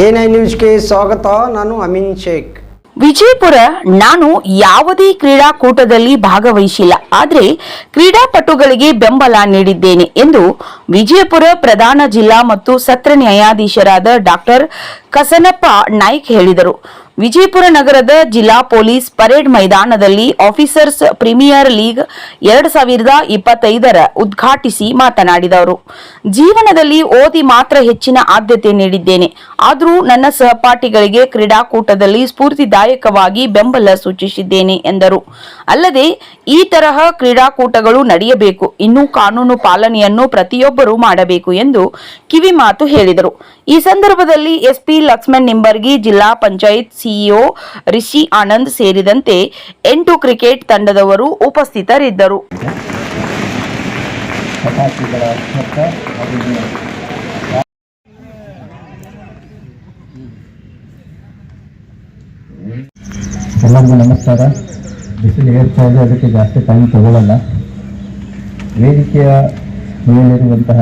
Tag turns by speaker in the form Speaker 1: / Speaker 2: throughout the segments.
Speaker 1: I ನ್ಯೂಸ್ಗೆ ಸ್ವಾಗತ, ನಾನು ಅಮಿನ್ ಶೇಖ್.
Speaker 2: ವಿಜಯಪುರ, ನಾನು ಯಾವುದೇ ಕ್ರೀಡಾಕೂಟದಲ್ಲಿ ಭಾಗವಹಿಸಿಲ್ಲ. ಆದರೆ ಕ್ರೀಡಾಪಟುಗಳಿಗೆ ಬೆಂಬಲ ನೀಡಿದ್ದೇನೆ ಎಂದು ವಿಜಯಪುರ ಪ್ರಧಾನ ಜಿಲ್ಲಾ ಮತ್ತು ಸತ್ರ ನ್ಯಾಯಾಧೀಶರಾದ ಡಾಕ್ಟರ್ ಕಸನಪ್ಪ ನಾಯ್ಕ್ ಹೇಳಿದರು. ವಿಜಯಪುರ ನಗರದ ಜಿಲ್ಲಾ ಪೊಲೀಸ್ ಪರೇಡ್ ಮೈದಾನದಲ್ಲಿ ಆಫೀಸರ್ಸ್ ಪ್ರೀಮಿಯರ್ ಲೀಗ್ ಎರಡ್ ಸಾವಿರದ ಇಪ್ಪತ್ತೈದರ ಉದ್ಘಾಟಿಸಿ ಮಾತನಾಡಿದವರು. ಜೀವನದಲ್ಲಿ ಓದಿ ಮಾತ್ರ ಹೆಚ್ಚಿನ ಆದ್ಯತೆ ನೀಡಿದ್ದೇನೆ. ಆದರೂ ನನ್ನ ಸಹಪಾಠಿಗಳಿಗೆ ಕ್ರೀಡಾಕೂಟದಲ್ಲಿ ಸ್ಫೂರ್ತಿದಾಯಕವಾಗಿ ಬೆಂಬಲ ಸೂಚಿಸಿದ್ದೇನೆ ಎಂದರು. ಅಲ್ಲದೆ ಈ ತರಹ ಕ್ರೀಡಾಕೂಟಗಳು ನಡೆಯಬೇಕು. ಇನ್ನೂ ಕಾನೂನು ಪಾಲನೆಯನ್ನು ಪ್ರತಿಯೊಬ್ಬರೂ ಮಾಡಬೇಕು ಎಂದು ಕಿವಿಮಾತು ಹೇಳಿದರು. ಈ ಸಂದರ್ಭದಲ್ಲಿ ಎಸ್ಪಿ ಲಕ್ಷ್ಮಣ್ ನಿಂಬರ್ಗಿ ಜಿಲ್ಲಾ ಪಂಚಾಯತ್ ಸಿಇಒ ರಿಷಿ ಆನಂದ್ ಸೇರಿದಂತೆ ಎಂಟು ಕ್ರಿಕೆಟ್ ತಂಡದವರು ಉಪಸ್ಥಿತರಿದ್ದರು.
Speaker 3: ಎಲ್ಲರಿಗೂ ನಮಸ್ಕಾರ. ಬಿಸಿಲು ಏರ್ತಾ ಇದೆ, ಅದಕ್ಕೆ ಜಾಸ್ತಿ ಟೈಮ್ ತಗೊಳ್ಳಲ್ಲ ವೇದಿಕೆಯ ಮೇಲಿರುವಂತಹ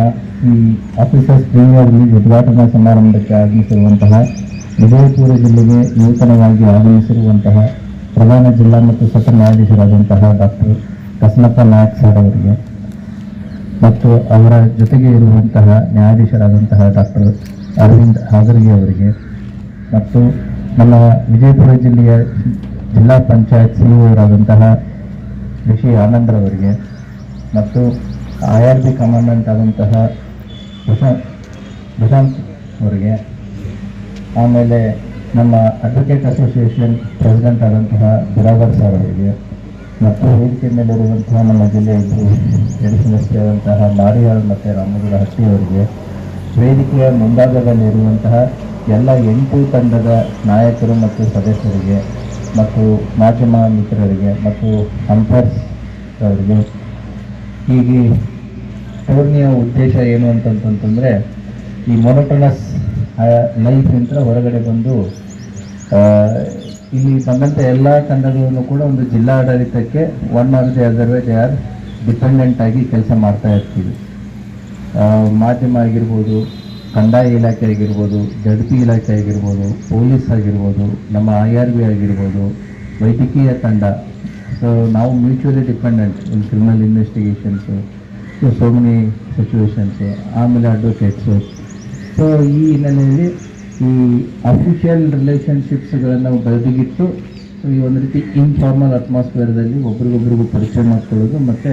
Speaker 3: ಈ ಆಫೀಸರ್ಸ್ ಪ್ರೀಮಿಯರ್ ಲೀಗ್ ಉದ್ಘಾಟನಾ ಸಮಾರಂಭಕ್ಕೆ ಆಗಮಿಸಿರುವಂತಹ ವಿಜಯಪುರ ಜಿಲ್ಲೆಗೆ ನೂತನವಾಗಿ ಆಗಮಿಸಿರುವಂತಹ ಪ್ರಧಾನ ಜಿಲ್ಲಾ ಮತ್ತು ಸತ್ರ ನ್ಯಾಯಾಧೀಶರಾದಂತಹ ಡಾಕ್ಟರ್ ಕಸನಪ್ಪ ನಾಯಕ್ ಸರ್ ಅವರಿಗೆ ಮತ್ತು ಅವರ ಜೊತೆಗೆ ಇರುವಂತಹ ನ್ಯಾಯಾಧೀಶರಾದಂತಹ ಡಾಕ್ಟರ್ ಅರವಿಂದ್ ಹಾಗರ್ಗಿ ಅವರಿಗೆ ಮತ್ತು ನಮ್ಮ ವಿಜಯಪುರ ಜಿಲ್ಲೆಯ ಜಿಲ್ಲಾ ಪಂಚಾಯತ್ ಸಿಇಒರಾದಂತಹ ರಿಷಿ ಆನಂದ್ರವರಿಗೆ ಮತ್ತು ಐ ಆರ್ ಬಿ ಕಮಾಂಡೆಂಟ್ ಆದಂತಹ ಪ್ರಶಾಂತ್ ಪ್ರಶಾಂತ್ ಅವರಿಗೆ ಆಮೇಲೆ ನಮ್ಮ ಅಡ್ವೊಕೇಟ್ ಅಸೋಸಿಯೇಷನ್ ಪ್ರೆಸಿಡೆಂಟ್ ಆದಂತಹ ಬಿರಾದರ್ ಸರ್ ಅವರಿಗೆ ಮತ್ತು ವೇದಿಕೆ ಮೇಲಿರುವಂತಹ ನಮ್ಮ ಜಿಲ್ಲೆಯ ಇಬ್ಬರು ಎಡಿಷನಲ್ ಆದಂತಹ ಮಾರಿಯಾಳ್ ಮತ್ತು ರಾಮಗುಡ ಹಟ್ಟಿ ಅವರಿಗೆ ವೇದಿಕೆಯ ಮುಂಭಾಗದಲ್ಲಿರುವಂತಹ ಎಲ್ಲ ಎಂಟು ತಂಡದ ನಾಯಕರು ಮತ್ತು ಸದಸ್ಯರಿಗೆ ಮತ್ತು ಮಾಧ್ಯಮ ಮಿತ್ರರಿಗೆ ಮತ್ತು ಅಂಪರ್ಸ್ ಅವರಿಗೆ ಹೀಗೆ ಟೂರ್ನಿಯ ಉದ್ದೇಶ ಏನು ಅಂತಂತಂತಂದರೆ ಈ ಮೊನೋಟನಸ್ ಲೈಫಿಂದ ಹೊರಗಡೆ ಬಂದು ಆ, ಇಲ್ಲಿ ಬಂದಂಥ ಎಲ್ಲ ತಂಡಗಳನ್ನು ಕೂಡ ಒಂದು ಜಿಲ್ಲಾಡಳಿತಕ್ಕೆ one or the other way they are dependent ಆಗಿ ಕೆಲಸ ಮಾಡ್ತಾ ಇರ್ತೀವಿ. ಆ, ಮಾಧ್ಯಮ ಆಗಿರ್ಬೋದು ಕಂದಾಯ ಇಲಾಖೆ ಆಗಿರ್ಬೋದು ಜಡ್ಪಿ ಇಲಾಖೆ ಆಗಿರ್ಬೋದು ಪೊಲೀಸ್ ಆಗಿರ್ಬೋದು ನಮ್ಮ ಐ ಆರ್ ಬಿ ಆಗಿರ್ಬೋದು ವೈದ್ಯಕೀಯ ತಂಡ ಸೊ ನಾವು mutually dependent in criminal investigations so so many ಆಮೇಲೆ ಅಡ್ವೊಕೇಟ್ಸು ಸೊ ಈ ಹಿನ್ನೆಲೆಯಲ್ಲಿ ಈ ಅಫಿಷಿಯಲ್ ರಿಲೇಷನ್ಶಿಪ್ಸ್ಗಳನ್ನು ಬದಿಗಿಟ್ಟು ಈ ಒಂದು ರೀತಿ ಇನ್ಫಾರ್ಮಲ್ ಅಟ್ಮಾಸ್ಫಿಯರ್ದಲ್ಲಿ ಒಬ್ರಿಗೊಬ್ರಿಗೂ ಪರಿಚಯ ಮಾಡ್ಕೊಳ್ಳೋದು, ಮತ್ತು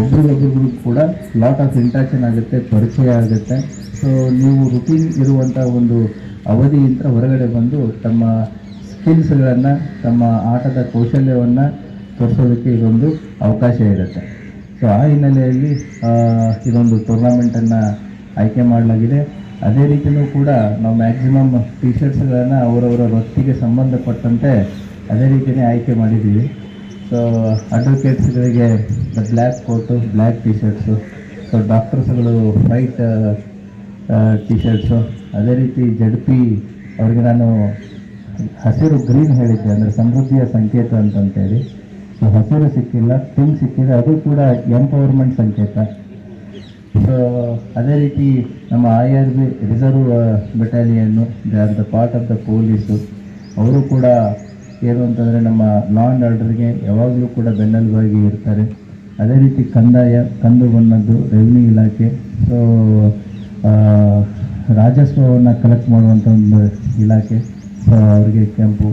Speaker 3: ಒಬ್ರಿಗೊಬ್ರಿಗೂ ಕೂಡ ಲಾಟ್ ಆಫ್ ಇಂಟ್ರಾಕ್ಷನ್ ಆಗುತ್ತೆ, ಪರಿಚಯ ಆಗುತ್ತೆ. ಸೊ ನೀವು ರುಟೀನ್ ಇರುವಂಥ ಒಂದು ಅವಧಿಯಿಂದ ಹೊರಗಡೆ ಬಂದು ತಮ್ಮ ಸ್ಕಿಲ್ಸ್ಗಳನ್ನು ತಮ್ಮ ಆಟದ ಕೌಶಲ್ಯವನ್ನು ತೋರಿಸೋದಕ್ಕೆ ಇದೊಂದು ಅವಕಾಶ ಇರುತ್ತೆ. ಸೊ ಆ ಹಿನ್ನೆಲೆಯಲ್ಲಿ ಇದೊಂದು ಟೂರ್ನಮೆಂಟನ್ನು ಆಯ್ಕೆ ಮಾಡಲಾಗಿದೆ. ಅದೇ ರೀತಿಯೂ ಕೂಡ ನಾವು ಮ್ಯಾಕ್ಸಿಮಮ್ ಟಿ ಶರ್ಟ್ಸ್ಗಳನ್ನು ಅವರವರ ವೃತ್ತಿಗೆ ಸಂಬಂಧಪಟ್ಟಂತೆ ಅದೇ ರೀತಿಯೇ ಆಯ್ಕೆ ಮಾಡಿದ್ದೀವಿ. So ಅಡ್ವೊಕೇಟ್ಸ್ಗಳಿಗೆ black coat black T shirts so ಡಾಕ್ಟರ್ಸ್ಗಳು white T shirts ಅದೇ ರೀತಿ ಜಡ್ ಪಿ ಅವ್ರಿಗೆ ನಾನು ಹಸಿರು ಗ್ರೀನ್ ಹೇಳಿದ್ದೆ, ಅಂದರೆ ಸಮೃದ್ಧಿಯ ಸಂಕೇತ ಅಂತಂತೇಳಿ. ಸೊ ಹಸಿರು ಸಿಕ್ಕಿಲ್ಲ ಪಿಂಕ್ ಸಿಕ್ಕಿದೆ, ಅದು ಕೂಡ ಎಂಪವರ್ಮೆಂಟ್ ಸಂಕೇತ. ಸೊ ಅದೇ ರೀತಿ ನಮ್ಮ I R B reserve battalion they are the part of the police ಅವರು ಕೂಡ ಏನು ಅಂತಂದರೆ ನಮ್ಮ ಲಾ ಆ್ಯಂಡ್ ಆರ್ಡರ್ಗೆ ಯಾವಾಗಲೂ ಕೂಡ ಬೆನ್ನೆಲುಬಾಗಿ ಇರ್ತಾರೆ. ಅದೇ ರೀತಿ ಕಂದಾಯ, ಕಂದು ಬಣ್ಣದ್ದು ರೆವಿನ್ಯೂ ಇಲಾಖೆ. ಸೊ ರಾಜಸ್ವವನ್ನು ಕಲೆಕ್ಟ್ ಮಾಡುವಂಥ ಒಂದು ಇಲಾಖೆ ಸೊ ಅವರಿಗೆ ಕೆಂಪು.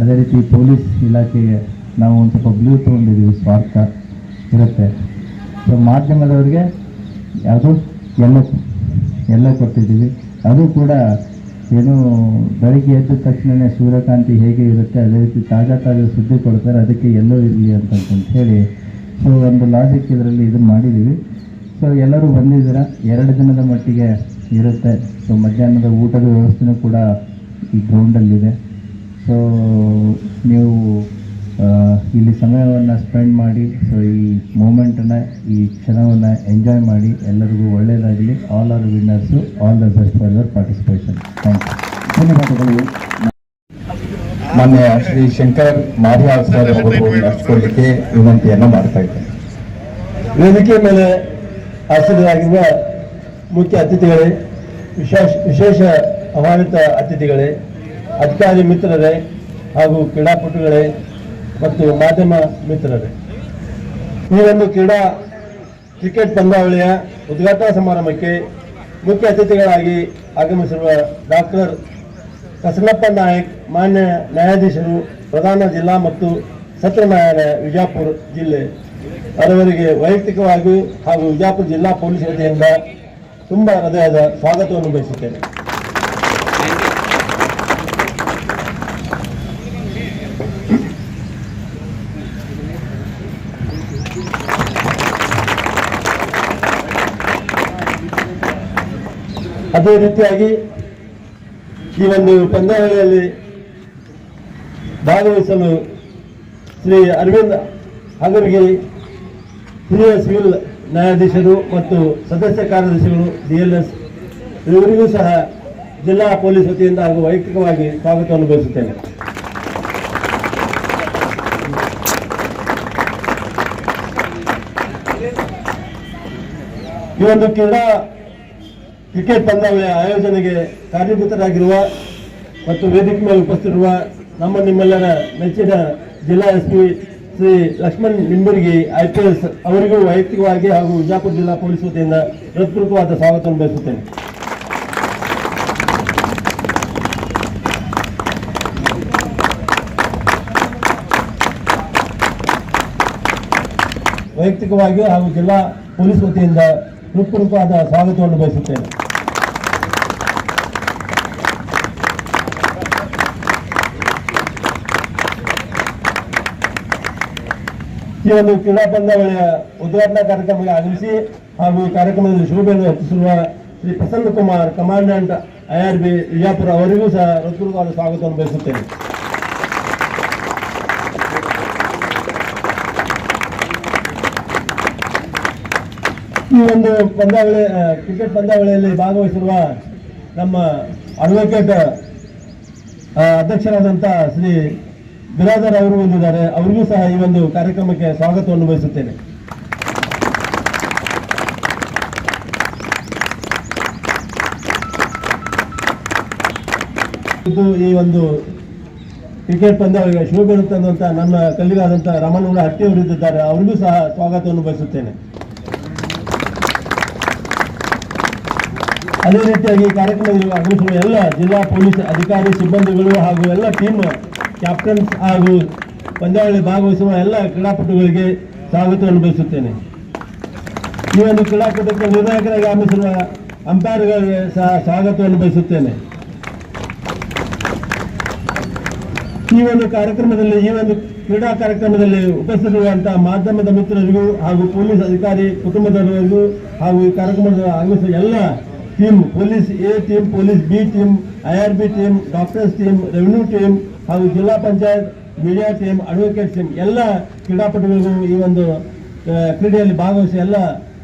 Speaker 3: ಅದೇ ರೀತಿ ಪೊಲೀಸ್ ಇಲಾಖೆಗೆ ನಾವು ಒಂದು ಸ್ವಲ್ಪ ಬ್ಲೂ ತೊಗೊಂಡಿದ್ದೀವಿ, ಸ್ವಾರ್ಥ ಇರುತ್ತೆ. ಸೊ ಮಾಧ್ಯಮದವ್ರಿಗೆ ಯಾವುದು? ಎಲ್ಲ ಎಲ್ಲ ಕೊಟ್ಟಿದ್ದೀವಿ. ಅದು ಕೂಡ ಏನು ಬೆಳಿಗ್ಗೆ ಎದ್ದ ತಕ್ಷಣ ಸೂರ್ಯಕಾಂತಿ ಹೇಗೆ ಇರುತ್ತೆ, ಅದೇ ರೀತಿ ತಾಜಾ ತಾಜಾ ಸುದ್ದಿ ಕೊಡ್ತಾರೆ. ಅದಕ್ಕೆ ಎಲ್ಲೋ ಇರಲಿ ಅಂತಂತ ಹೇಳಿ. ಸೊ ಒಂದು ಲಾಜಿಕ್ ಇದರಲ್ಲಿ ಇದು ಮಾಡಿದ್ದೀವಿ. ಸೊ ಎಲ್ಲರೂ ಬಂದಿದ್ದೀರಾ? ಎರಡು ದಿನದ ಮಟ್ಟಿಗೆ ಇರುತ್ತೆ. ಸೊ ಮಧ್ಯಾಹ್ನದ ಊಟದ ವ್ಯವಸ್ಥೆನೂ ಕೂಡ ಈ ಗ್ರೌಂಡಲ್ಲಿದೆ ಸೊ ನೀವು ಇಲ್ಲಿ ಸಮಯವನ್ನು ಸ್ಪೆಂಡ್ ಮಾಡಿ ಸೊ ಈ ಮೂಮೆಂಟನ್ನು ಈ ಕ್ಷಣವನ್ನು ಎಂಜಾಯ್ ಮಾಡಿ, ಎಲ್ಲರಿಗೂ ಒಳ್ಳೆಯದಾಗಲಿ all are winners all the best for your participation thank you ಧನ್ಯವಾದಗಳು.
Speaker 4: ಮಾನ್ಯ ಶ್ರೀ ಶಂಕರ್ ಮಾರಿಯಾಳ್ ಸರ್ ಅವರು ವಿನಂತಿಯನ್ನು ಮಾಡ್ತಾ ಇದ್ದಾರೆ
Speaker 5: ವೇದಿಕೆ ಮೇಲೆ ಆಸೀನರಾಗಿರುವ ಮುಖ್ಯ ಅತಿಥಿಗಳೇ, ವಿಶೇಷ ವಿಶೇಷ ಆಹ್ವಾನಿತ ಅತಿಥಿಗಳೇ, ಅಧಿಕಾರಿ ಮಿತ್ರರೇ ಹಾಗೂ ಕ್ರೀಡಾಪಟುಗಳೇ ಮತ್ತು ಮಾಧ್ಯಮ ಮಿತ್ರರೇ. ಈ ಒಂದು ಕ್ರೀಡಾ ಕ್ರಿಕೆಟ್ ಪಂದ್ಯಾವಳಿಯ ಉದ್ಘಾಟನಾ ಸಮಾರಂಭಕ್ಕೆ ಮುಖ್ಯ ಅತಿಥಿಗಳಾಗಿ ಆಗಮಿಸಿರುವ ಡಾಕ್ಟರ್ ಕಸನಪ್ಪ ನಾಯಕ್, ಮಾನ್ಯ ನ್ಯಾಯಾಧೀಶರು, ಪ್ರಧಾನ ಜಿಲ್ಲಾ ಮತ್ತು ಸತ್ರ ನ್ಯಾಯಾಲಯ, ವಿಜಾಪುರ ಜಿಲ್ಲೆ. ಅವರವರಿಗೆ ವೈಯಕ್ತಿಕವಾಗಿ ಹಾಗೂ ವಿಜಾಪುರ ಜಿಲ್ಲಾ ಪೊಲೀಸ್ ವತಿಯಿಂದ ತುಂಬ ಹೃದಯದ ಸ್ವಾಗತವನ್ನು ಬಯಸುತ್ತೇನೆ. ಅದೇ ರೀತಿಯಾಗಿ ಈ ಒಂದು ಪಂದ್ಯಾವಳಿಯಲ್ಲಿ ಭಾಗವಹಿಸಲು ಶ್ರೀ ಅರವಿಂದ್ ಅಗರ್ಗಿ ಹಿರಿಯ ಸಿವಿಲ್ ನ್ಯಾಯಾಧೀಶರು ಮತ್ತು ಸದಸ್ಯ ಕಾರ್ಯದರ್ಶಿಗಳು, ಡಿ ಎಲ್ ಎಸ್ ಇವರಿಗೂ ಸಹ ಜಿಲ್ಲಾ ಪೊಲೀಸ್ ವತಿಯಿಂದ ಹಾಗೂ ವೈಯಕ್ತಿಕವಾಗಿ ಸ್ವಾಗತವನ್ನು ಬಯಸುತ್ತೇನೆ ಈ ಒಂದು ಕ್ರೀಡಾ ಕ್ರಿಕೆಟ್ ಪಂದ್ಯಾವಳಿಯ ಆಯೋಜನೆಗೆ ಕಾರ್ಯಭೂತರಾಗಿರುವ ಮತ್ತು ವೇದಿಕೆ ಮೇಲೆ ಉಪಸ್ಥಿತಿರುವ ನಮ್ಮ ನಿಮ್ಮೆಲ್ಲರ ನೆಚ್ಚಿನ ಜಿಲ್ಲಾ S P Shri Laxman Nimbargi, I P S ಅವರಿಗೂ ವೈಯಕ್ತಿಕವಾಗಿ ಹಾಗೂ ವಿಜಾಪುರ ಜಿಲ್ಲಾ ಪೊಲೀಸ್ ವತಿಯಿಂದ ಹೃತ್ಪೂರ್ವಕವಾದ ಸ್ವಾಗತವನ್ನು ಬಯಸುತ್ತೇನೆ. ವೈಯಕ್ತಿಕವಾಗಿ ಹಾಗೂ ಜಿಲ್ಲಾ ಪೊಲೀಸ್ ವತಿಯಿಂದ ಹೃತ್ಪೂರ್ವಕವಾದ ಸ್ವಾಗತವನ್ನು ಬಯಸುತ್ತೇನೆ. ಈ ಒಂದು ಕ್ರೀಡಾ ಪಂದ್ಯಾವಳಿಯ ಉದ್ಘಾಟನಾ ಕಾರ್ಯಕ್ರಮಕ್ಕೆ ಆಗಮಿಸಿ ಹಾಗೂ ಈ ಕಾರ್ಯಕ್ರಮದಲ್ಲಿ ಶುಭೆಯನ್ನು ಹೆಚ್ಚಿಸಿರುವ Shri Prasanna Kumar, commandant I R B Vijayapura ಅವರಿಗೂ ಸಹ ಹೃತ್ಪೂರ್ವಕವಾದ ಸ್ವಾಗತವನ್ನು ಬಯಸುತ್ತೇನೆ. ಈ ಒಂದು ಪಂದ್ಯಾವಳಿ ಕ್ರಿಕೆಟ್ ಪಂದ್ಯಾವಳಿಯಲ್ಲಿ ಭಾಗವಹಿಸಿರುವ ನಮ್ಮ ಅಡ್ವೊಕೇಟ್ ಅಧ್ಯಕ್ಷರಾದಂಥ ಶ್ರೀ ಬಿರಾದರ್ ಅವರು ಬಂದಿದ್ದಾರೆ. ಅವರಿಗೂ ಸಹ ಈ ಒಂದು ಕಾರ್ಯಕ್ರಮಕ್ಕೆ ಸ್ವಾಗತವನ್ನು ಬಯಸುತ್ತೇನೆ ಇದು ಈ ಒಂದು ಕ್ರಿಕೆಟ್ ಪಂದ್ಯಾವಳಿಗೆ ಶುಭ ಬೀಳುತ್ತಂತ ನನ್ನ ಕಲ್ಲಿಗಾದಂಥ ರಮಣ ಹಟ್ಟಿ ಅವರು ಇದ್ದಾರೆ ಅವರಿಗೂ ಸಹ ಸ್ವಾಗತವನ್ನು ಬಯಸುತ್ತೇನೆ ಅದೇ ರೀತಿಯಾಗಿ ಕಾರ್ಯಕ್ರಮದಲ್ಲಿ ಆಗಮಿಸಿರುವ ಎಲ್ಲ ಜಿಲ್ಲಾ ಪೊಲೀಸ್ ಅಧಿಕಾರಿ ಸಿಬ್ಬಂದಿಗಳು ಹಾಗೂ ಎಲ್ಲ ಟೀಮ್ ಕ್ಯಾಪ್ಟನ್ಸ್ ಹಾಗೂ ಪಂದ್ಯಾವಳಿ ಭಾಗವಹಿಸುವ ಎಲ್ಲ ಕ್ರೀಡಾಪಟುಗಳಿಗೆ ಸ್ವಾಗತವನ್ನು ಬಯಸುತ್ತೇನೆ ಈ ಒಂದು ಕ್ರೀಡಾಕೂಟಕ್ಕೆ ನಿರ್ಣಾಯಕರಾಗಿ ಆಗಮಿಸಿರುವ ಅಂಪೈರ್ಗಳಿಗೆ ಸಹ ಸ್ವಾಗತವನ್ನು ಬಯಸುತ್ತೇನೆ ಈ ಒಂದು ಕಾರ್ಯಕ್ರಮದಲ್ಲಿ, ಈ ಒಂದು ಕ್ರೀಡಾ ಕಾರ್ಯಕ್ರಮದಲ್ಲಿ ಉಪಸ್ಥಿತರಿರುವಂತಹ ಮಾಧ್ಯಮದ ಮಿತ್ರರಿಗೂ ಹಾಗೂ ಪೊಲೀಸ್ ಅಧಿಕಾರಿ ಕುಟುಂಬದವರಿಗೂ ಹಾಗೂ ಈ ಕಾರ್ಯಕ್ರಮದ ಆಗಮಿಸಿದ ಎಲ್ಲ team police A team police B team I R B team doctors team revenue team ಹಾಗೂ ಜಿಲ್ಲಾ panchayat media team advocate team ಎಲ್ಲ ಕ್ರೀಡಾಪಟುಗಳಿಗೂ ಈ ಒಂದು ಕ್ರೀಡೆಯಲ್ಲಿ ಭಾಗವಹಿಸಿ ಎಲ್ಲ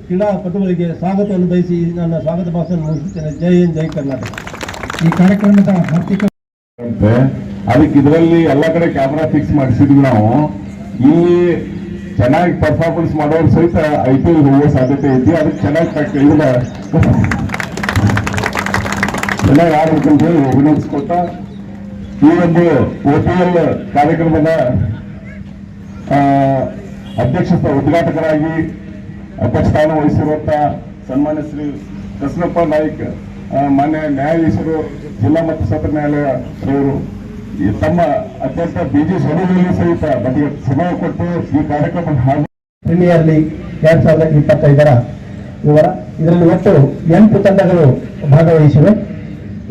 Speaker 5: ಕ್ರೀಡಾಪಟುಗಳಿಗೆ ಸ್ವಾಗತವನ್ನು ಬಯಸಿ ನನ್ನ ಸ್ವಾಗತ ಭಾಷಣ ಮುಗಿಸುತ್ತೇನೆ. ಜೈ ಹಿಂದ್ ಜೈ ಕರ್ನಾಟಕ. ಈ ಕಾರ್ಯಕ್ರಮದ ಆರ್ಥಿಕ
Speaker 6: ಅದಕ್ಕೆ ಇದರಲ್ಲಿ ಎಲ್ಲ ಕಡೆ ಕ್ಯಾಮ್ರಾ ಫಿಕ್ಸ್ ಮಾಡಿಸಿದ್ವಿ ನಾವು. ಇಲ್ಲಿ ಚೆನ್ನಾಗಿ ಪರ್ಫಾರ್ಮೆನ್ಸ್ ಮಾಡೋರು ಸಹಿತ ಐ ಪಿ ಎಲ್ ಹೋಗೋ ಸಾಧ್ಯತೆ ಐತಿ ಅದಕ್ಕೆ ಚೆನ್ನಾಗಿ ಪ್ರಾಕ್ಟಿ- ಯಾರಿಗಂತ ಹೇಳಿ ಅಭಿನಂದಿಸ್ಕೊತ ಈ ಒಂದು ಪಿ ಎಲ್ ಕಾರ್ಯಕ್ರಮದ ಅಧ್ಯಕ್ಷ ಉದ್ಘಾಟಕರಾಗಿ ಅಧ್ಯಕ್ಷ ಸ್ಥಾನ ವಹಿಸಿರುವಂತ ಸನ್ಮಾನ್ಯ ಶ್ರೀ ಕೃಷ್ಣಪ್ಪ ನಾಯ್ಕ ಮಾನ್ಯ ನ್ಯಾಯಾಧೀಶರು, ಜಿಲ್ಲಾ ಮತ್ತು ಸತ್ರ ನ್ಯಾಯಾಲಯ ರವರು ಈ ತಮ್ಮ ಅತ್ಯಂತ ಬಿಜಿ ಸಭೆಯಲ್ಲಿ ಸಹಿತ ನಮಗೆ ಸಮಯ ಕೊಟ್ಟು ಈ ಕಾರ್ಯಕ್ರಮ
Speaker 5: ಪ್ರೀಮಿಯರ್ ಲೀಗ್ ಎರಡ್ ಸಾವಿರದ ಇಪ್ಪತ್ತೈದರ ವಿವರ. ಇದರಲ್ಲಿ ಒಟ್ಟು ಎಂಟು ತಂಡಗಳು ಭಾಗವಹಿಸಿವೆ.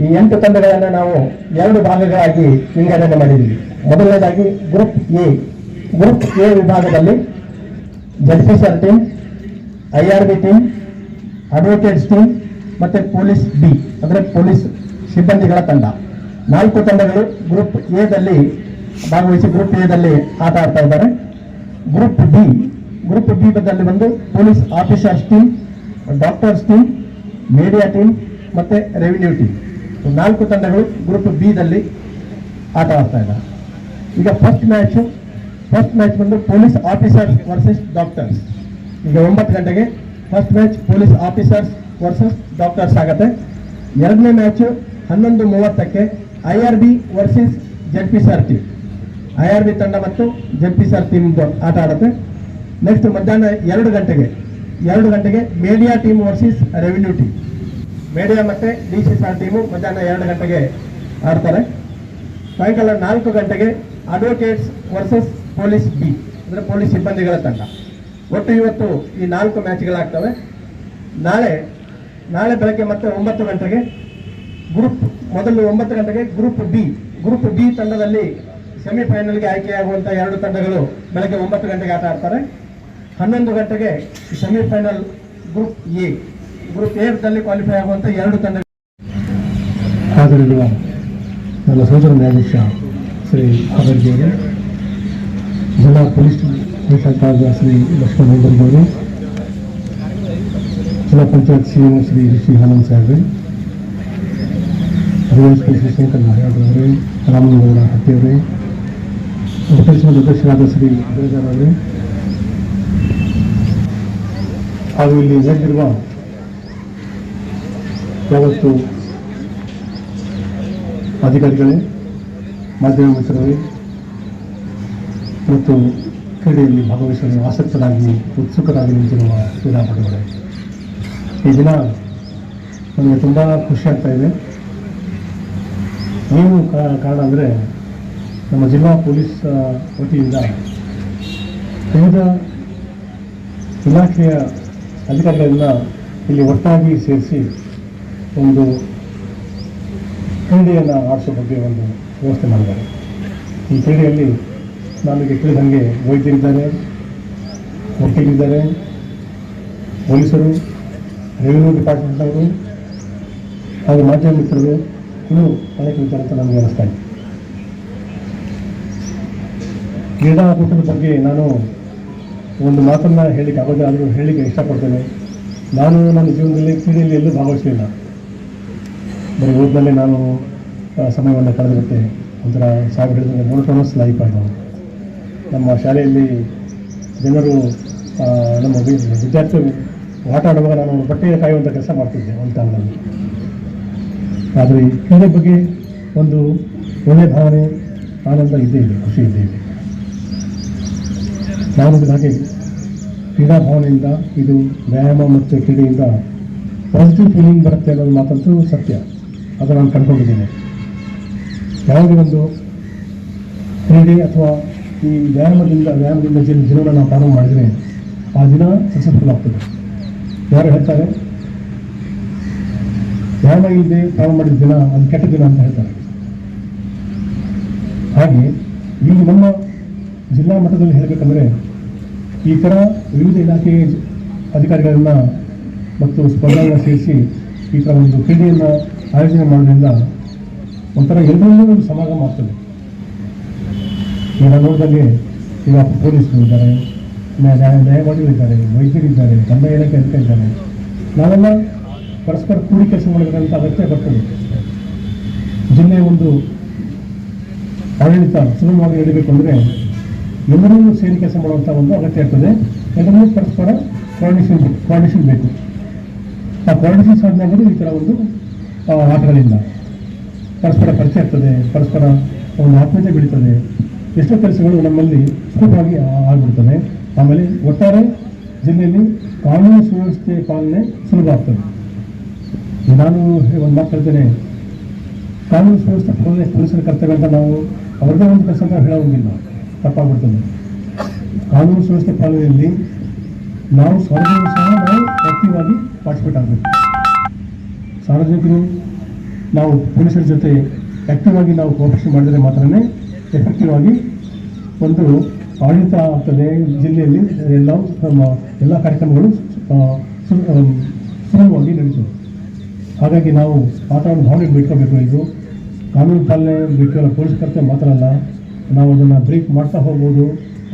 Speaker 5: ಈ ಎಂಟು ತಂಡಗಳನ್ನು ನಾವು ಎರಡು ಭಾಗಗಳಾಗಿ ವಿಂಗಡಣೆ ಮಾಡಿದ್ದೀವಿ ಮೊದಲನೇದಾಗಿ ಗ್ರೂಪ್ ಎ ಗ್ರೂಪ್ ಎ ವಿಭಾಗದಲ್ಲಿ ZP sir team I R B team advocates team ಮತ್ತು ಪೊಲೀಸ್ ಬಿ ಅಂದರೆ ಪೊಲೀಸ್ ಸಿಬ್ಬಂದಿಗಳ ತಂಡ. ನಾಲ್ಕು ತಂಡಗಳು ಗ್ರೂಪ್ ಎದಲ್ಲಿ ಭಾಗವಹಿಸಿ ಗ್ರೂಪ್ ಎದಲ್ಲಿ ಆಟ ಆಡ್ತಾ ಇದ್ದಾರೆ. ಗ್ರೂಪ್ ಬಿ ಗ್ರೂಪ್ ಬಿ ಬದಲ್ಲಿ ಬಂದು police officers team doctors team media team ಮತ್ತು ರೆವಿನ್ಯೂ ಟೀಮ್ ನಾಲ್ಕು ತಂಡಗಳು ಗ್ರೂಪ್ ಬಿ ದಲ್ಲಿ ಆಟ ಆಡ್ತಾ ಇದ್ದಾರೆ. ಈಗ ಫಸ್ಟ್ ಮ್ಯಾಚ್ ಫಸ್ಟ್ ಮ್ಯಾಚ್ ಬಂದು ಪೊಲೀಸ್ ಆಫೀಸರ್ಸ್ ವರ್ಸಸ್ ಡಾಕ್ಟರ್ಸ್ ಈಗ ಒಂಬತ್ತು ಗಂಟೆಗೆ first match police officers versus doctors ಆಗತ್ತೆ. ಎರಡನೇ ಮ್ಯಾಚ್
Speaker 7: ಹನ್ನೊಂದು ಮೂವತ್ತಕ್ಕೆ I R B versus Z P sir team I R B ತಂಡ ಮತ್ತು ಜೆಡ್ ಪಿ ಸಾರ್ ಟೀಮ್ ಆಟ ಆಡುತ್ತೆ. ನೆಕ್ಸ್ಟ್ ಮಧ್ಯಾಹ್ನ ಎರಡು ಗಂಟೆಗೆ ಎರಡು ಗಂಟೆಗೆ media team versus revenue team media ಮತ್ತೆ ಡಿ ಸಿ ಸಾರ್ ಟೀಮು ಮಧ್ಯಾಹ್ನ ಎರಡು ಗಂಟೆಗೆ ಆಡ್ತಾರೆ. ಸಾಯಂಕಾಲ ನಾಲ್ಕು ಗಂಟೆಗೆ ಅಡ್ವೊಕೇಟ್ಸ್ ವರ್ಸಸ್ ಪೊಲೀಸ್ ಬಿ ಅಂದರೆ ಪೊಲೀಸ್ ಸಿಬ್ಬಂದಿಗಳ ತಂಡ. ಒಟ್ಟು ಇವತ್ತು ಈ ನಾಲ್ಕು ಮ್ಯಾಚ್ಗಳಾಗ್ತವೆ ನಾಳೆ ನಾಳೆ ಬೆಳಗ್ಗೆ ಮತ್ತೆ ಒಂಬತ್ತು ಗಂಟೆಗೆ ಗ್ರೂಪ್ ಮೊದಲು ಒಂಬತ್ತು ಗಂಟೆಗೆ ಗ್ರೂಪ್ ಬಿ ಗ್ರೂಪ್ ಬಿ ತಂಡದಲ್ಲಿ ಸೆಮಿಫೈನಲ್ಗೆ ಆಯ್ಕೆಯಾಗುವಂಥ ಎರಡು ತಂಡಗಳು ಬೆಳಗ್ಗೆ ಒಂಬತ್ತು ಗಂಟೆಗೆ ಆಟ ಆಡ್ತಾರೆ. ಹನ್ನೊಂದು ಗಂಟೆಗೆ ಸೆಮಿಫೈನಲ್ ಗ್ರೂಪ್ ಎ ಗ್ರೂಪ್ ಎದಲ್ಲಿ ಕ್ವಾಲಿಫೈ ಆಗುವಂತ ಎರಡು ತಂಡ
Speaker 8: ಹಾಜರಿರುವ ನನ್ನ ಸೋದರ ನ್ಯಾಯಾಧೀಶ ಶ್ರೀ ಅವರಿಗೆ ಜಿಲ್ಲಾ ಪೊಲೀಸ್ ವರಿಷ್ಠಾಧಿಕಾರಿ ಶ್ರೀ ಲಕ್ಷ್ಮಣ ಅವರು ಜಿಲ್ಲಾ ಪಂಚಾಯತ್ ಸಿ ಎಂ ಶ್ರೀ ಋಷಿ ಆನಂದ್ ಸಾಹೇಬ್ರೆ ರಿಲಯನ್ಸ್ ಶ್ರೀ ಶಂಕರ್ ನಾರಾಯಣರವರೇ ರಾಮನಗೌಡ ಹಟ್ಟಿಯವರೇ ಉಪಕರಿಸಿದ ಅಧ್ಯಕ್ಷರಾದ ಶ್ರೀ ಅವರೇ ಹಾಗೂ ಇಲ್ಲಿ ನೆರೆದಿರುವ ಯಾವತ್ತು ಅಧಿಕಾರಿಗಳೇ, ಮಾಧ್ಯಮ ಮಿತ್ರರೇ, ಮತ್ತು ಕ್ರೀಡೆಯಲ್ಲಿ ಭಾಗವಹಿಸಲು ಆಸಕ್ತರಾಗಿ ಉತ್ಸುಕರಾಗಿ ನಿಂತಿರುವ ಕ್ರೀಡಾಪಟುಗಳೇ, ಈ ದಿನ ನನಗೆ ತುಂಬ ಖುಷಿ ಆಗ್ತಾ ಇದೆ. ಏನು ಕಾರಣ ಅಂದರೆ ನಮ್ಮ ಜಿಲ್ಲಾ ಪೊಲೀಸ್ ವತಿಯಿಂದ ವಿವಿಧ ಇಲಾಖೆಯ ಅಧಿಕಾರಿಗಳನ್ನ ಇಲ್ಲಿ ಒಟ್ಟಾಗಿ ಸೇರಿಸಿ ಒಂದು ಕ್ರೀಡೆಯನ್ನು ಆಡಿಸೋ ಬಗ್ಗೆ ಒಂದು ವ್ಯವಸ್ಥೆ ಮಾಡಿದ್ದಾರೆ. ಈ ಕ್ರೀಡೆಯಲ್ಲಿ ನಮಗೆ ತಿಳಿದಂಗೆ ವೈದ್ಯರಿದ್ದಾರೆ ವಕೀಲರಿದ್ದಾರೆ ಪೊಲೀಸರು, ರೆವಿನ್ಯೂ ಡಿಪಾರ್ಟ್ಮೆಂಟ್ನವರು, ಹಾಗೂ ಮಾಧ್ಯಮ ಮಿತ್ರರು, ಇನ್ನೂ ಅನೇಕ ಇದ್ದಾರೆ ಅಂತ ನಮಗೆ ಅನಿಸ್ತಾ ಇದೆ. ಕ್ರೀಡಾಕೂಟದ ಬಗ್ಗೆ ನಾನು ಒಂದು ಮಾತನ್ನು ಹೇಳಿಕ್ಕೆ, ಆಗೋದೇ ಆದರೂ ಹೇಳಲಿಕ್ಕೆ ಇಷ್ಟಪಡ್ತೇನೆ. ನಾನು ನನ್ನ ಜೀವನದಲ್ಲಿ ಕ್ರೀಡೆಯಲ್ಲಿ ಎಲ್ಲೂ ಭಾಗವಹಿಸಲಿಲ್ಲ ಬರೀ ಊರಿನಲ್ಲಿ ನಾನು ಸಮಯವನ್ನು ಕಳೆದಿರುತ್ತೆ. ಒಂಥರ ಸಾಕು ಹೇಳಿದ್ರೆ ಮೋನೋಟೋನಸ್ ಲೈಫ್ ಆಯಿತು ನಮ್ಮ ಶಾಲೆಯಲ್ಲಿ ಜನರು ನಮ್ಮ ವಿದ್ಯಾರ್ಥಿಗಳು ವಿದ್ಯಾರ್ಥಿ ಆಟ ಆಡುವಾಗ ನಾನು ಬಟ್ಟೆ ಕಾಯುವಂಥ ಕೆಲಸ ಮಾಡ್ತಿದ್ದೆ ಒಂದು ಕಾಲದಲ್ಲಿ. ಆದರೆ ಈ ಕ್ರೀಡೆ ಬಗ್ಗೆ ಒಂದು ಒಳ್ಳೆಯ ಭಾವನೆ, ಆನಂದ ಇದ್ದೇ ಇದೆ, ಖುಷಿ ಇದ್ದೇ ಇದೆ. ನಾನು ಹಾಗೆ ಕ್ರೀಡಾ ಭಾವನೆಯಿಂದ ಇದು ವ್ಯಾಯಾಮ ಮತ್ತು ಕ್ರೀಡೆಯಿಂದ ಪಾಸಿಟಿವ್ ಫೀಲಿಂಗ್ ಬರುತ್ತೆ ಅನ್ನೋದು ಮಾತಂತೂ ಸತ್ಯ. ಅದು ನಾನು ಕಂಡುಕೊಂಡಿದ್ದೇನೆ. ಯಾವುದೇ ಒಂದು ಕ್ರೀಡೆ ಅಥವಾ ಈ ವ್ಯಾಯಾಮದಿಂದ ವ್ಯಾಯಾಮದಿಂದ ಜೀವ ಜೀವನ ನಾವು ಪ್ರಾರಂಭ ಮಾಡಿದರೆ ಆ ದಿನ ಸಕ್ಸಸ್ಫುಲ್ ಆಗ್ತದೆ ಯಾರು ಹೇಳ್ತಾರೆ? ವ್ಯಾಯಾಮ ಇಲ್ಲದೆ ಪ್ರಾರಂಭ ಮಾಡಿದ ದಿನ ಅದು ಕೆಟ್ಟ ದಿನ ಅಂತ ಹೇಳ್ತಾರೆ. ಹಾಗೆ ಇಲ್ಲಿ ನಮ್ಮ ಜಿಲ್ಲಾ ಮಟ್ಟದಲ್ಲಿ ಹೇಳಬೇಕಂದ್ರೆ ಈ ಥರ ವಿವಿಧ ಇಲಾಖೆ ಅಧಿಕಾರಿಗಳನ್ನ ಮತ್ತು ಸ್ಪರ್ಧೆಗಳನ್ನು ಸೇರಿಸಿ ಈ ಥರ ಒಂದು ಕ್ರೀಡೆಯನ್ನು ಆಯೋಜನೆ ಮಾಡೋದ್ರಿಂದ ಒಂಥರ ಎಲ್ಲರಲ್ಲೂ ಒಂದು ಸಮಾಗಮ ಆಗ್ತದೆ. ಈಗ ನೋಡಿದಲ್ಲಿ ಈಗ ಪೊಲೀಸರು ಇದ್ದಾರೆ ನ್ಯಾಯ ಇದ್ದಾರೆ, ವೈದ್ಯರು ಇದ್ದಾರೆ ಕಂದಾಯ ಇಲಾಖೆ ಅಂತ ಇದ್ದಾರೆ. ನಾವೆಲ್ಲ ಪರಸ್ಪರ ಕೂಡಿ ಕೆಲಸ ಮಾಡಬೇಕಂತ ಅಗತ್ಯ ಬರ್ತದೆ. ಜಿಲ್ಲೆಯ ಒಂದು ಆಡಳಿತ ಸುಲಭವಾಗಿ ನಡೀಬೇಕು ಅಂದರೆ ಎಲ್ಲರೂ ಸೇರಿ ಕೆಲಸ ಮಾಡುವಂಥ ಒಂದು ಅಗತ್ಯ ಇರ್ತದೆ. ಎಲ್ಲರೂ ಪರಸ್ಪರ ಕೋಆರ್ಡಿನೇಷನ್ ಕೋಆರ್ಡಿನೇಷನ್ ಬೇಕು. ಆ ಕೋಆರ್ಡಿನೇಷನ್ ಸಾಧನೆ ಆಗೋದು ಈ ಥರ ಒಂದು ಆಟಗಳಿಂದ. ಪರಸ್ಪರ ಪರಿಚಯ ಆಗ್ತದೆ, ಪರಸ್ಪರ ಒಂದು ಆತ್ಮೀಯತೆ ಬೆಳೀತದೆ. ಎಷ್ಟೋ ಕೆಲಸಗಳು ನಮ್ಮಲ್ಲಿ ಸುಲಭವಾಗಿ ಆಗಿಬಿಡ್ತವೆ. ಆಮೇಲೆ ಒಟ್ಟಾರೆ ಜಿಲ್ಲೆಯಲ್ಲಿ ಕಾನೂನು ಸುವ್ಯವಸ್ಥೆ ಪಾಲನೆ ಸುಲಭ ಆಗ್ತದೆ. ನಾನು ಒಂದು ಮಾತು ಹೇಳ್ತೇನೆ. ಕಾನೂನು ಸುವ್ಯವಸ್ಥೆ ಪಾಲನೆ ಪೊಲೀಸರ ಕರ್ತವ್ಯ ಅಂತ ನಾವು ಅವ್ರದ್ದೇ ಒಂದು ಕೆಲಸ ಅಂತ ಹೇಳೋಂಗಿಲ್ಲ. ತಪ್ಪಾಗ್ಬಿಡ್ತದೆ. ಕಾನೂನು ಸುವ್ಯವಸ್ಥೆ ಪಾಲನೆಯಲ್ಲಿ ನಾವು ಸಾರ್ವಜನಿಕರು ಸಹ ನಾವು ಆಕ್ಟಿವ್ ಆಗಿ ಪಾರ್ಟಿಸಿಪೇಟ್ ಆಗಬೇಕು. ಸಾರ್ವಜನಿಕರು, ನಾವು ಪೊಲೀಸರ ಜೊತೆ ಆಕ್ಟಿವ್ ಆಗಿ ನಾವು ಕೋಪರೇಷನ್ ಮಾಡಿದರೆ ಮಾತ್ರನೇ ಎಫೆಕ್ಟಿವ್ ಆಗಿ ಒಂದು ಆಡಳಿತ ಆಗ್ತದೆ ಜಿಲ್ಲೆಯಲ್ಲಿ. ಎಲ್ಲ ನಮ್ಮ ಎಲ್ಲ ಕಾರ್ಯಕ್ರಮಗಳು ಸುಲಭವಾಗಿ ನಡೀತವೆ. ಹಾಗಾಗಿ ನಾವು ಆ ಭಾವನೆ ಬಿಟ್ಕೋಬೇಕು ಇದು. ಕಾನೂನು ಪಾಲನೆ ಬಿಟ್ಟು ಪೊಲೀಸ್ ಕರ್ತವ್ಯ ಮಾತ್ರ ಅಲ್ಲ, ನಾವು ಅದನ್ನು ಬ್ರೇಕ್ ಮಾಡ್ತಾ ಹೋಗ್ಬೋದು.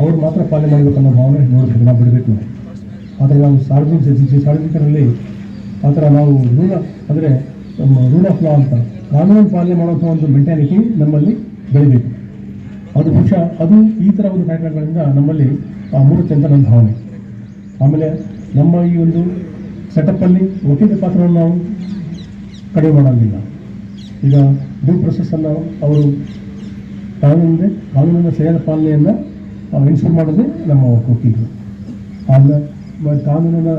Speaker 8: ಅವ್ರು ಮಾತ್ರ ಪಾಲನೆ ಮಾಡಬೇಕು ಅನ್ನೋ ಭಾವನೆ ನೋಡಬೇಕು, ನಾವು ಬಿಡಬೇಕು. ಆದರೆ ನಾವು ಸಾರ್ವಜನಿಕ, ಸಾರ್ವಜನಿಕರಲ್ಲಿ ಆ ಥರ ನಾವು ರೂಲ್ ಅಂದರೆ ರೂಲ್ ಆಫ್ ಲಾ ಅಂತ, ಕಾನೂನು ಪಾಲನೆ ಮಾಡುವಂಥ ಒಂದು ಮೆಂಟ್ಯಾಲಿಟಿ ನಮ್ಮಲ್ಲಿ ಬೆಳಿಬೇಕು. ಅದು ಬಹುಶಃ ಅದು ಈ ಥರ ಒಂದು ಕಾರ್ಯಕ್ರಮಗಳಿಂದ ನಮ್ಮಲ್ಲಿ ಮೂಡುತ್ತೆ ಅಂತ ನನ್ನ ಭಾವನೆ. ಆಮೇಲೆ ನಮ್ಮ ಈ ಒಂದು ಸೆಟಪ್ಪಲ್ಲಿ ವಕೀಲ ಪಾತ್ರವನ್ನು ನಾವು ಕಡಿಮೆ ಮಾಡೋದಿಲ್ಲ. ಈಗ ಡ್ಯೂ ಪ್ರೊಸೆಸ್ಸನ್ನು ಅವರು ಕಾನೂನಿಂದ, ಕಾನೂನಿನ ಸರಿಯಾದ ಪಾಲನೆಯನ್ನು ಇನ್ಶೂರ್ ಮಾಡೋದೇ ನಮ್ಮ ವಕೀಲರು. ಆಮೇಲೆ ಕಾನೂನಿನ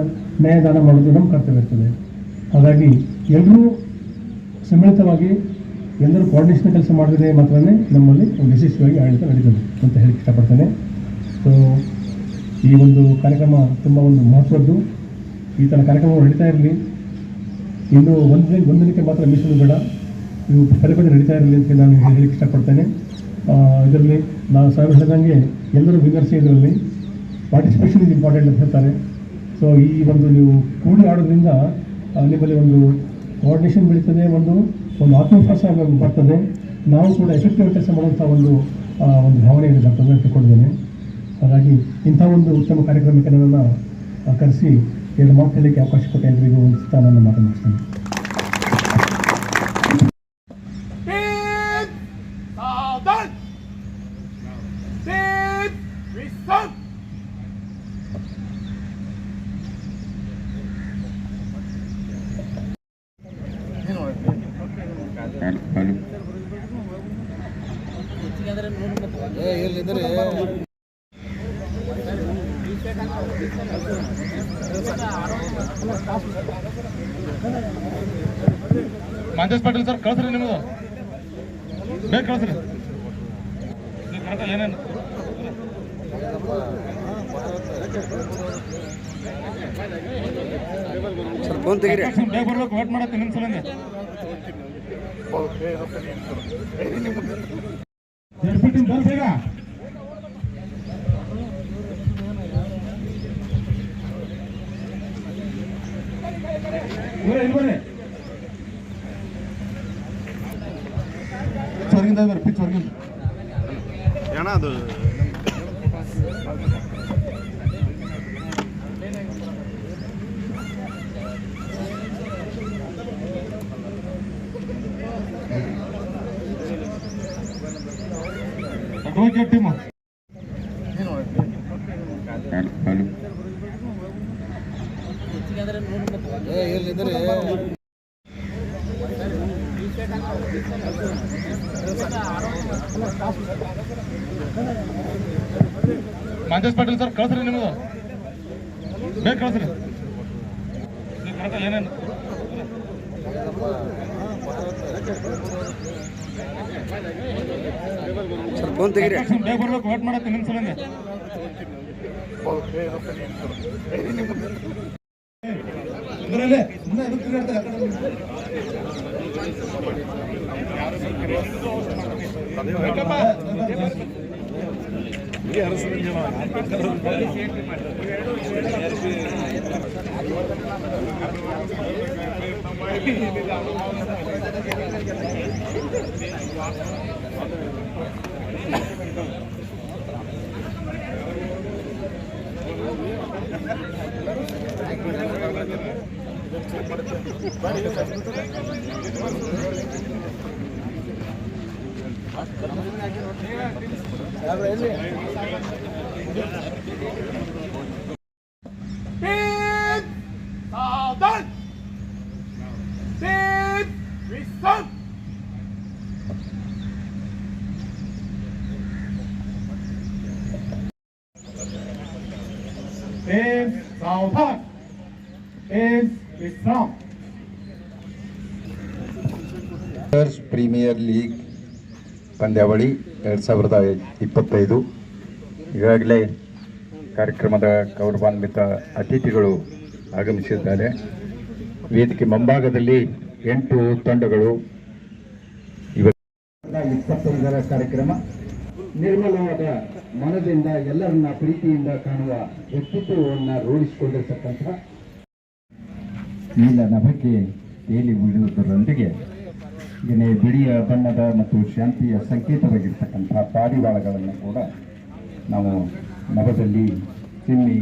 Speaker 8: ನ್ಯಾಯದಾನ ಮಾಡೋದು ನಮ್ಮ ಕರ್ತವ್ಯ ಇರ್ತದೆ. ಹಾಗಾಗಿ ಎಲ್ಲರೂ ಸಮ್ಮಿಳಿತವಾಗಿ ಎಲ್ಲರೂ ಕೋಆರ್ಡಿನೇಷನ್ ಕೆಲಸ ಮಾಡಿದರೆ ಮಾತ್ರನೇ ನಮ್ಮಲ್ಲಿ ಒಂದು ಯಶಸ್ವಿಯಾಗಿ ಆಡಳಿತ ನಡೀತದೆ ಅಂತ ಹೇಳಿ ಇಷ್ಟಪಡ್ತೇನೆ. ಸೊ ಈ ಒಂದು ಕಾರ್ಯಕ್ರಮ ತುಂಬ ಒಂದು ಮಹತ್ವದ್ದು. ಈ ಥರ ಕಾರ್ಯಕ್ರಮ ನಡೀತಾ ಇರಲಿ. ಇನ್ನು ಒಂದು ದಿನ ಒಂದು ದಿನಕ್ಕೆ ಮಾತ್ರ ಮೀಸಲು ಬೇಡ. ಇವು ಪದೇ ಪದೇ ನಡೀತಾ ಇರಲಿ ಅಂತ ನಾನು ಹೇಳಲಿಕ್ಕೆ ಇಷ್ಟಪಡ್ತೇನೆ. ಇದರಲ್ಲಿ ನಾನು ಸಾವಿರ ಹೇಳಿದಂಗೆ ಎಲ್ಲರೂ ವಿಂಗಡಿಸಿ ಇದರಲ್ಲಿ. ಪಾರ್ಟಿಸಿಪೇಷನ್ ಇಂಪಾರ್ಟೆಂಟ್ ಅಂತ ಹೇಳ್ತಾರೆ. ಸೊ ಈ ಒಂದು ನೀವು ಕೂಡಿ ಆಡೋದ್ರಿಂದ ನಿಮ್ಮಲ್ಲಿ ಒಂದು ಕೋಆರ್ಡಿನೇಷನ್ ಬೆಳೀತದೆ, ಒಂದು ಒಂದು ಆತ್ಮವಿಶ್ವಾಸ ಬರ್ತದೆ. ನಾವು ಕೂಡ ಎಫೆಕ್ಟಿವ್ ಕೆಲಸ ಮಾಡುವಂಥ ಒಂದು ಒಂದು ಭಾವನೆಯನ್ನು ಬರ್ತದೆ ಅಂತ ತಿಳ್ಕೊಂಡಿದ್ದೇನೆ ಹಾಗಾಗಿ ಇಂಥ ಒಂದು ಉತ್ತಮ ಕಾರ್ಯಕ್ರಮಕ್ಕೆ ನನ್ನನ್ನು ಕರೆಸಿ, ಎರಡು ಮಾತು ಹೇಳಲಿಕ್ಕೆ ಅವಕಾಶ ಕೊಟ್ಟ ಎಲ್ರಿಗೂ ಒಂದು ಸ್ಥಾನವನ್ನು ಮಾತು
Speaker 6: ಮಂಜೇಶ್ ಪಾಟೀಲ್ ಸರ್ ಕಳ್ಸ್ರಿ ನಿಮ್ದು. ಬೇಗ ಕಳ್ಸ್ರಿ. ನೀವು ಸರ್ ಏನೇನು?
Speaker 1: ಫೋನ್ ತೆಗೀರಿ.
Speaker 6: ಬೇಗ ಬರ್ಬೇಕು ವೇಟ್ ಮಾಡತ್ತೆ ನಿಮ್ಮ ಸಲಂಗೆ एयरपोर्ट बंद है జరిగిందా మరి పిచ్ జరిగింది ఏనా అది advocate team Manjesh Patil sir ಕಳ್ಸ್ರಿ ನಿಮ್ಮದು ಬೇಗ ಕಳ್ಸ್ರಿ. ನೀವು ಕರೆಕ್ಟ್ ಏನೇನು?
Speaker 1: ಫೋನ್ ತೆಗಿರಿ.
Speaker 6: ಬೇಗ ಬರ್ಬೇಕು ವೇಟ್ ಮಾಡತ್ತೆ ನಿಮ್ಮ ಸಲಂಗೆ ಇದರಲ್ಲೇ ಸುಮ್ಮನೆ ಎದಕ್ಕೆ ತಿರ್ಗಾಡ್ತಾರೆ ಆ ಕಡೆ ಈ
Speaker 4: ಪ್ರೀಮಿಯರ್ ಲೀಗ್ ಪಂದ್ಯಾವಳಿ ಎರಡು ಸಾವಿರದ ಇಪ್ಪತ್ತೈದು. ಈಗಾಗಲೇ ಕಾರ್ಯಕ್ರಮದ ಗೌರವಾನ್ವಿತ ಅತಿಥಿಗಳು ಆಗಮಿಸಿದ್ದಾರೆ. ವೇದಿಕೆ ಮುಂಭಾಗದಲ್ಲಿ ಎಂಟು ತಂಡಗಳು. ಇಪ್ಪತ್ತೈದರ ಕಾರ್ಯಕ್ರಮ ನಿರ್ಮಲವಾದ ಮನದಿಂದ ಎಲ್ಲರನ್ನ ಪ್ರೀತಿಯಿಂದ ಕಾಣುವ ವ್ಯಕ್ತಿತ್ವವನ್ನು ರೂಢಿಸಿಕೊಂಡಿರ್ತಕ್ಕಂಥ ನೀಲ ನಭಕ್ಕೆ ತೇಲಿ ಇದನ್ನೇ ಬಿಳಿಯ ಬಣ್ಣದ ಮತ್ತು ಶಾಂತಿಯ ಸಂಕೇತವಾಗಿರ್ತಕ್ಕಂಥ ಪಾರಿವಾಳಗಳನ್ನು ಕೂಡ ನಾವು ನಭದಲ್ಲಿ ಚಿನ್ನಿ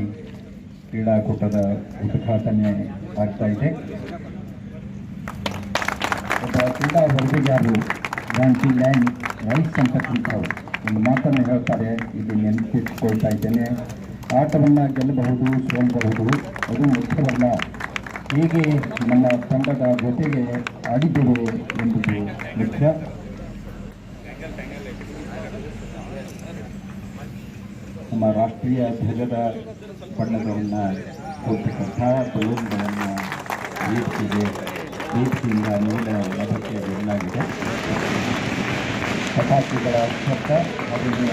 Speaker 4: ಕ್ರೀಡಾಕೂಟದ ಉದ್ಘಾಟನೆ ಆಗ್ತಾ ಇದೆ. ಒಬ್ಬ ಕ್ರೀಡಾ ವರದಿಗಾರರು ಗಾಂಧಿ ಲ್ಯಾಂಡ್ ರೈಸ್ ಅಂತಕ್ಕಂಥವ್ರು ಒಂದು ಮಾತನ್ನು ಹೇಳ್ತಾರೆ, ಇಲ್ಲಿ ನೆನಪಿಟ್ಕೊಳ್ತಾ ಇದ್ದೇನೆ. ಆಟವನ್ನು ಗೆಲ್ಲಬಹುದು, ಸೋಲಬಹುದು, ಅದು ಮುಖ್ಯವಲ್ಲ. ಹೇಗೆ ನಮ್ಮ ತಂಡದ ಜೊತೆಗೆ ಆಡಿದ್ದೇವೆ ಎಂಬುದು ಮುಖ್ಯ ನಮ್ಮ ರಾಷ್ಟ್ರೀಯ ಧ್ವಜದ ಬಣ್ಣಗಳನ್ನು ಕೊಡ್ತಕ್ಕಂಥ ಬಲೂನ್ಗಳನ್ನು ದೀಪ್ತಿಗೆ ದೀಪ್ತಿಯಿಂದ ನೀಲ ನಭಕ್ಕೆ ಬದಲಾಗಿದೆ. ಪಟಾಕಿಗಳ ಶಬ್ದ, ಅದನ್ನು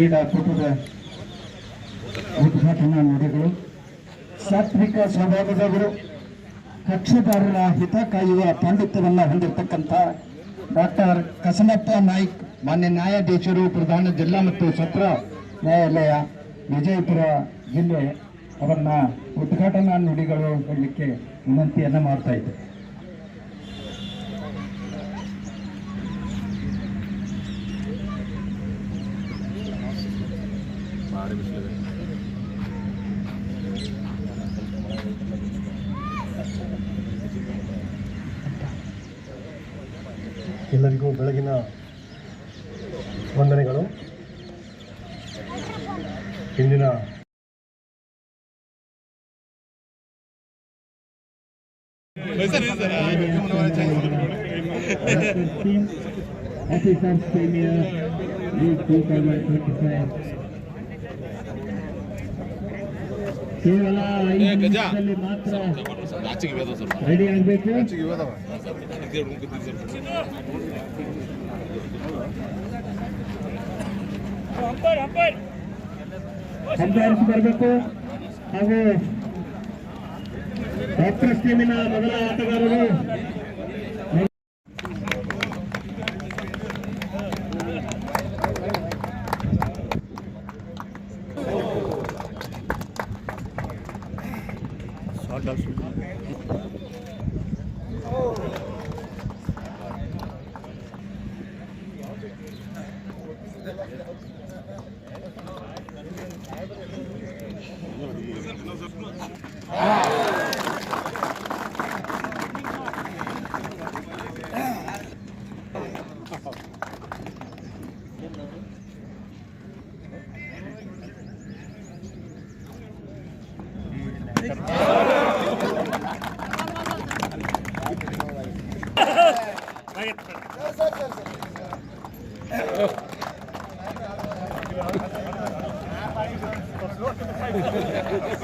Speaker 4: ಕ್ರೀಡಾಕೂಟದ ಉದ್ಘಾಟನಾ ನುಡಿಗಳು. ಸಾತ್ವಿಕ ಸ್ವಭಾವದವರು ಕಕ್ಷಿದಾರರ ಹಿತ ಕಾಯುವ ಪಾಂಡಿತ್ಯವನ್ನ ಹೊಂದಿರತಕ್ಕಂಥ ಡಾಕ್ಟರ್ ಕಸನಪ್ಪ ನಾಯ್ಕ್, ಮಾನ್ಯ ನ್ಯಾಯಾಧೀಶರು, ಪ್ರಧಾನ ಜಿಲ್ಲಾ ಮತ್ತು ಸತ್ರ ನ್ಯಾಯಾಲಯ ವಿಜಯಪುರ ಜಿಲ್ಲೆ ಅವರನ್ನ ಉದ್ಘಾಟನಾ ನುಡಿಗಳು ಹೇಳಲಿಕ್ಕೆ ವಿನಂತಿಯನ್ನು ಮಾಡ್ತಾ ಇದ್ದೆ.
Speaker 8: ಎಲ್ಲರಿಗೂ ಬೆಳಗಿನ ವಂದನೆಗಳು. ಇಂದಿನ
Speaker 4: Officers ಕೇವಲ ಐದು ನಿಮಿಷದಲ್ಲಿ ಮಾತ್ರ ರೆಡಿ ಆಗಬೇಕು? ಬರಬೇಕು. ಹಾಗೂ ಡಾಕ್ಟರ್ಸ್ ಟೀಮಿನ ಮೊದಲ ಆಟಗಾರರು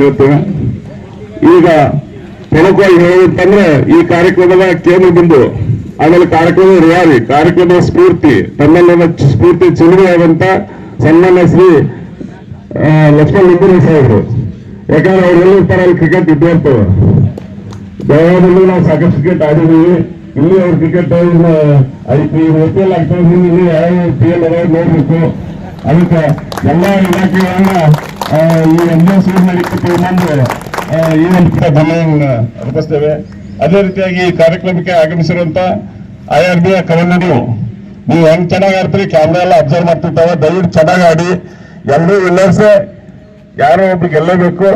Speaker 6: ಹೇಳ್ತೇವೆ ಈಗ ಪ್ರಮುಖವಾಗಿ ಹೇಳಬೇಕಂದ್ರೆ ಈ ಕಾರ್ಯಕ್ರಮದ ಕೇಂದ್ರ ಬಿಂದು, ಆಮೇಲೆ ಕಾರ್ಯಕ್ರಮದ ರಿಯಾರಿ ಕಾರ್ಯಕ್ರಮದ ಸ್ಫೂರ್ತಿ, ತನ್ನೆಲ್ಲದ ಸ್ಫೂರ್ತಿ ಚಿಲುಮೆಯಾದಂತ ಸನ್ಮಾನ್ಯ ಶ್ರೀ ಲಕ್ಷ್ಮಣ್ ಸಾಹೇಬರು. ಯಾಕಂದ್ರೆ ಅವ್ರು ಎಲ್ಲಿರ್ತಾರೆ ಅಲ್ಲಿ ಕ್ರಿಕೆಟ್ ಇದ್ದೇ ಇರ್ತವೆ. ಗೋವಾದಲ್ಲಿ ನಾವು ಸಾಕಷ್ಟು ಕ್ರಿಕೆಟ್ ಆಡಿದೀವಿ ಇಲ್ಲಿ ಅವ್ರ ಕ್ರಿಕೆಟ್ ಐ ಪಿ ಐ ಎಲ್ ಆಗ್ತದೆ ಇಲ್ಲಿ ಯಾವ ಪಿ ಎಲ್ ಅದಾವ ನೋಡ್ಬೇಕು. ಅದಕ್ಕೆ ಎಲ್ಲ ಇಲಾಖೆಗಳನ್ನ ಈ ನಡೀತದೆ ಮುಂದೆ ಆ, ಈ ಒಂದು ಕೂಡ ಗಮನ ಅರ್ಪಿಸ್ತೇವೆ ಅದೇ ರೀತಿಯಾಗಿ ಈ ಕಾರ್ಯಕ್ರಮಕ್ಕೆ ಆಗಮಿಸಿರುವಂತ ಐ ಆರ್ ಬಿ ಕವನ್ನಡಿಯು ನೀವು ಹೆಂಗ್ ಚೆನ್ನಾಗಿ ಆಡ್ತೀರಿ? ಕ್ಯಾಮ್ರಾ ಎಲ್ಲ ಅಬ್ಸರ್ವ್ ಮಾಡ್ತಿರ್ತಾವೆ. ದಯವಿಟ್ಟು ಚೆನ್ನಾಗಿ ಆಡಿ. ಎಲ್ಲರೂ ವಿನ್ನರ್ಸ್. ಯಾರೋ ಒಬ್ರು ಗೆಲ್ಲಬೇಕು,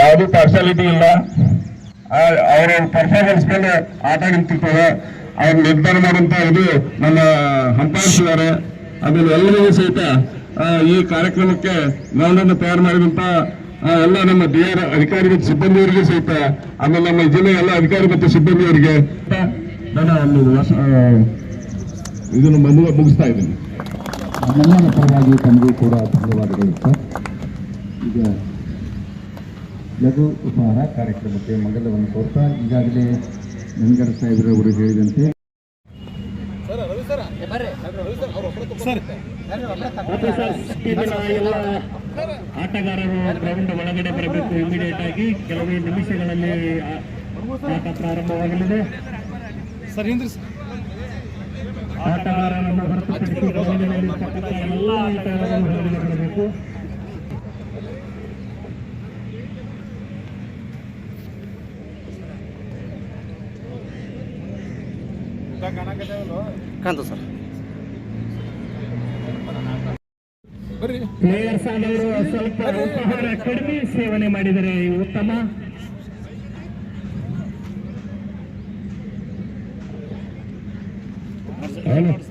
Speaker 6: ಯಾವುದೂ ಪಾರ್ಶಾಲಿಟಿ ಇಲ್ಲ. ಅವರ ಪರ್ಫಾರ್ಮೆನ್ಸ್ ಮೇಲೆ ಆಟ ನಿಂತಿರ್ತದೆ ಅವ್ರ ನಿರ್ಧಾರ ಮಾಡುವಂತ ಇದು ನಮ್ಮ ಹಂಪಾಯಿಸಿದ್ದಾರೆ ಆಮೇಲೆ ಎಲ್ಲರಿಗೂ ಸಹಿತ ಈ ಕಾರ್ಯಕ್ರಮಕ್ಕೆ ಗ್ರೌಂಡ್ ಅನ್ನು ತಯಾರು ಮಾಡಿದಂತ ಎಲ್ಲ ನಮ್ಮ ಡಿ ಆರ್ ಅಧಿಕಾರಿ ಮತ್ತು ಸಿಬ್ಬಂದಿಯವರಿಗೆ ಸಹಿತ, ಆಮೇಲೆ ನಮ್ಮ ಜಿಲ್ಲೆಯ ಎಲ್ಲ ಅಧಿಕಾರಿ ಮತ್ತು ಸಿಬ್ಬಂದಿಯವರಿಗೆ ನಾನು ಇದನ್ನು ಮುಗಿಸ್ತಾ ಇದ್ದೀನಿ.
Speaker 4: ನಮ್ಮೆಲ್ಲರ ಪರವಾಗಿ ತಮಗೂ ಕೂಡ ಧನ್ಯವಾದಗಳು ಸರ್. ಈಗ ಲಘು ಉಪಹಾರ ಕಾರ್ಯಕ್ರಮಕ್ಕೆ ಮಂಗಲವನ್ನು ಕೋರ್ತಾ ಈಗಾಗಲೇ ನಂಗರ ಸಾಹೇಬರವರು ಹೇಳಿದಂತೆ.
Speaker 9: ಆಟಗಾರರು ಗ್ರೌಂಡ್ ಒಳಗಡೆ ಬರಬೇಕು ಇಮಿಡಿಯೇಟ್ ಆಗಿ. ಕೆಲವೇ ನಿಮಿಷಗಳಲ್ಲಿ ಆಟ ಪ್ರಾರಂಭವಾಗಲಿದೆ. ಆಟಗಾರರನ್ನು ಹೊರತುಪಡಿಸಿ ಎಲ್ಲ ಆಟಗಾರರು ಹೊರಗಡೆ ಬರಬೇಕು.
Speaker 1: ಕಾಂತ ಸರ್.
Speaker 9: ಪ್ಲೇಯರ್ಸ್ ಆದವರು ಸ್ವಲ್ಪ ಉಪಹಾರ ಕಡಿಮೆ ಸೇವನೆ ಮಾಡಿದರೆ ಉತ್ತಮ. ಹೌದು.